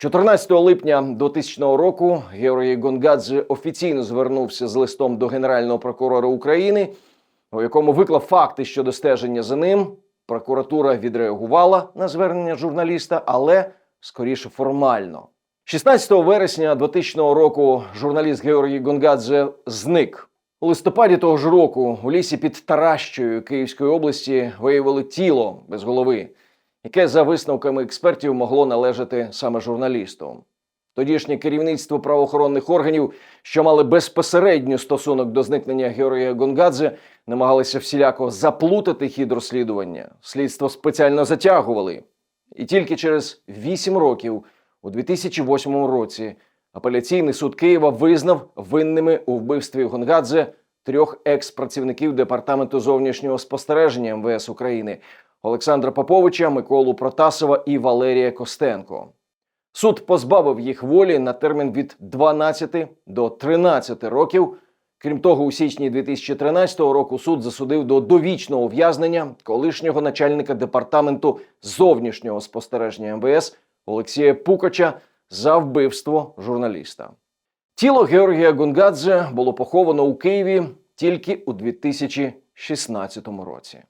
14 липня 2000 року Георгій Гонгадзе офіційно звернувся з листом до Генерального прокурора України, у якому виклав факти щодо стеження за ним. Прокуратура відреагувала на звернення журналіста, але скоріше формально. 16 вересня 2000 року журналіст Георгій Гонгадзе зник. У листопаді того ж року у лісі під Таращою Київської області виявили тіло без голови, яке за висновками експертів могло належати саме журналісту. Тодішнє керівництво правоохоронних органів, що мали безпосередній стосунок до зникнення Георгія Гонгадзе, намагалися всіляко заплутати хід розслідування. Слідство спеціально затягували. І тільки через 8 років, у 2008 році, апеляційний суд Києва визнав винними у вбивстві Гонгадзе трьох екс-працівників департаменту зовнішнього спостереження МВС України Олександра Поповича, Миколу Протасова і Валерія Костенко. Суд позбавив їх волі на термін від 12 до 13 років. Крім того, у січні 2013 року суд засудив до довічного ув'язнення колишнього начальника департаменту зовнішнього спостереження МВС Олексія Пукача за вбивство журналіста. Тіло Георгія Гонгадзе було поховано у Києві тільки у 2016 році.